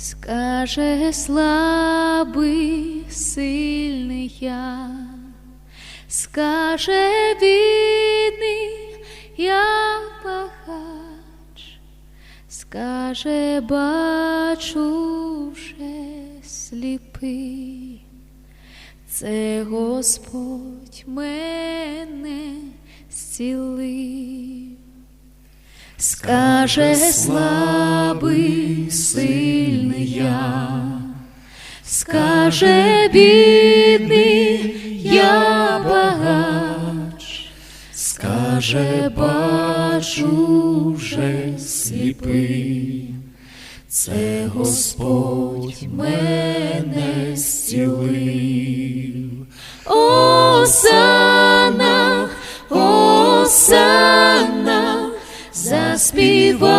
Скаже слабий, сильний я, скаже бідний, я багач, скаже, бачу вже сліпий, це Господь мене зцілив. Скаже слабий, сильний я, скаже бідний, я багач, скаже, бачу вже сліпий, це Господь мене зцілив. Осана, Осана, заспіваємо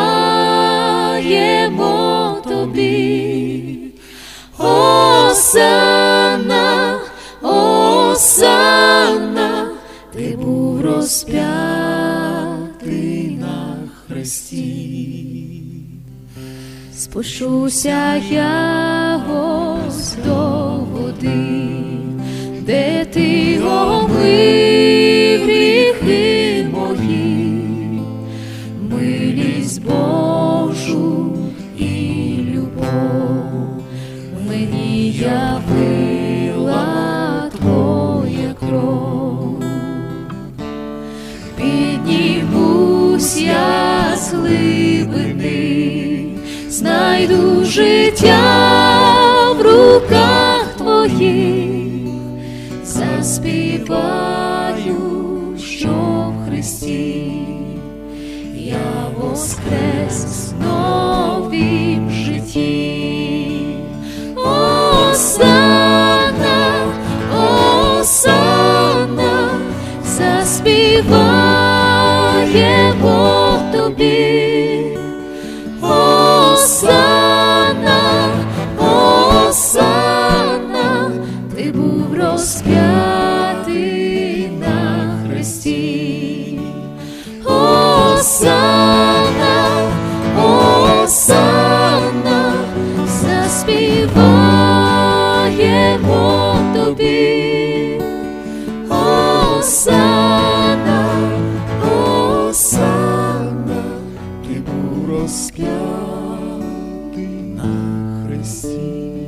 тобі. Осана, Осана, ти був розп'ятий на хресті. Спущуся я Гос, милість Божу і любов. Мені явила твоя кров. Піднімусь я з глибини, знайду життя в руках твоїх, заспіваю, воскрес в новім житті. Осана, заспіває Бог тобі. Осана, заспіваємо тобі. Осана, Осана, ти був розп'ятий на хресті.